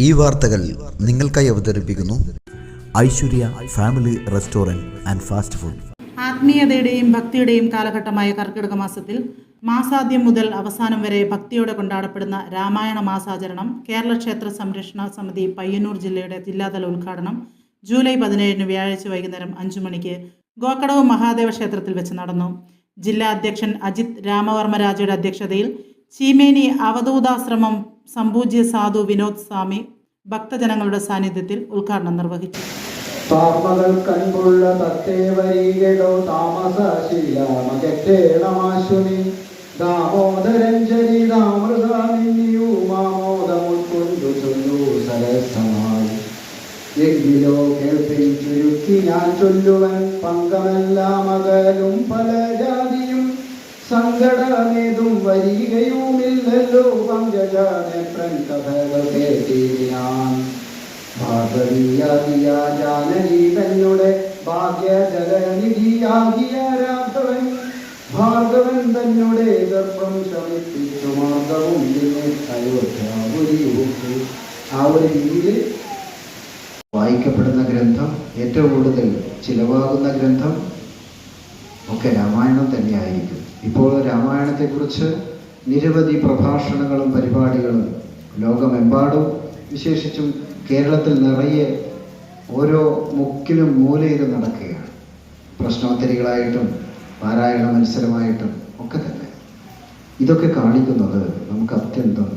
ഈ വാർത്തകൾ നിങ്ങൾക്കായി അവതരിപ്പിക്കുന്നു Aishwarya family restaurant and fast food. ആത്മീയതയുടെയും ഭക്തിയുടെയും കാലഘട്ടമായ കർക്കിടക മാസത്തിൽ മാസാദ്യം മുതൽ അവസാനം വരെ ഭക്തിയോടെ കൊണ്ടാടപ്പെടുന്ന രാമായണ മാസാചരണം കേരള ക്ഷേത്ര സംരക്ഷണ സമിതി പയ്യന്നൂർ ജില്ലയുടെ ജില്ലാതല ഉദ്ഘാടനം ജൂലൈ പതിനേഴിന് വ്യാഴാഴ്ച വൈകുന്നേരം അഞ്ചു മണിക്ക് ഗോക്കടവ് മഹാദേവ ക്ഷേത്രത്തിൽ വെച്ച് നടന്നു. ജില്ലാ അധ്യക്ഷൻ അജിത് രാമവർമ്മരാജയുടെ അധ്യക്ഷതയിൽ ചീമേനി അവധൂതാശ്രമം സമ്പൂജ്യ സാധു വിനോദ് സ്വാമി ഭക്തജനങ്ങളുടെ സാന്നിധ്യത്തിൽ ഉദ്ഘാടനം നിർവഹിച്ചു. ചുരുക്കി ഞാൻ ചൊല്ലുവൻ പങ്കമെല്ലാം അകലും പല ജാതിയും. സങ്കടമേതും വരികയുമില്ലല്ലോ കേട്ടിനാൻ ഭാർഗവൻ തന്നുടെ ഗർഭം ശമിപ്പിച്ചു മാർഗവും വായിക്കപ്പെടുന്ന ഗ്രന്ഥം ഏറ്റവും കൂടുതൽ ചിലവാകുന്ന ഗ്രന്ഥം ഒക്കെ രാമായണം തന്നെയായിരിക്കും. ഇപ്പോൾ രാമായണത്തെക്കുറിച്ച് നിരവധി പ്രഭാഷണങ്ങളും പരിപാടികളും ലോകമെമ്പാടും വിശേഷിച്ചും കേരളത്തിൽ നിറയെ ഓരോ മുക്കിലും മൂലയിലും നടക്കുകയാണ്. പ്രശ്നോത്തരികളായിട്ടും പാരായണ മത്സരമായിട്ടും ഒക്കെ തന്നെ. ഇതൊക്കെ കാണിക്കുന്നത് നമുക്ക് അത്യന്തം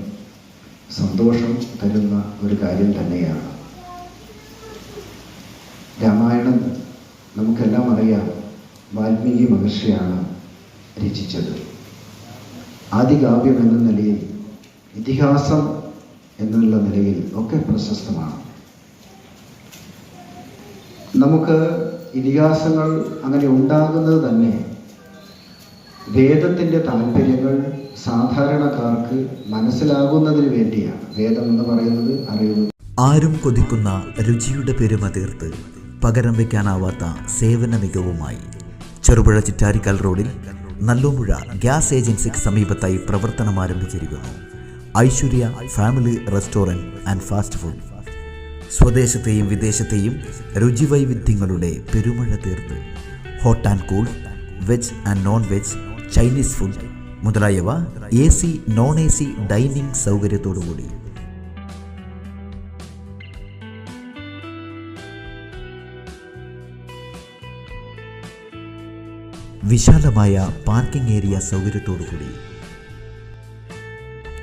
സന്തോഷം തരുന്ന ഒരു കാര്യം തന്നെയാണ്. രാമായണം നമുക്കെല്ലാം അറിയാം വാൽമീകി മഹർഷിയാണ് രചിച്ചത്. ആദികാവ്യം എന്ന നിലയിൽ ഇതിഹാസം എന്നുള്ള നിലയിൽ ഒക്കെ പ്രശസ്തമാണ്. നമുക്ക് ഇതിഹാസങ്ങൾ അങ്ങനെ ഉണ്ടാകുന്നത് തന്നെ വേദത്തിന്റെ താല്പര്യങ്ങൾ സാധാരണക്കാർക്ക് മനസ്സിലാകുന്നതിന് വേണ്ടിയാണ്. വേദം എന്ന് പറയുന്നത് അറിയുന്നത്. ആരും കൊതിക്കുന്ന രുചിയുടെ പെരുമ തീർത്ത് പകരം വയ്ക്കാനാവാത്ത സേവന മികവുമായി ചെറുപുഴ ചിറ്റാരിക്കൽ റോഡിൽ നല്ലോമുഴ ഗ്യാസ് ഏജൻസിക്ക് സമീപത്തായി പ്രവർത്തനം ആരംഭിച്ചിരിക്കുന്നു. Aishwarya family restaurant and fast food. സ്വദേശത്തെയും വിദേശത്തെയും രുചിവൈവിധ്യങ്ങളുടെ പെരുമഴ തീർത്ത് hot and cool veg and non veg Chinese food മുതലായവ A C non A C dining സൗകര്യത്തോടുകൂടി. വിശാലമായ പാർക്കിംഗ് ഏരിയ സൗകര്യത്തോടുകൂടി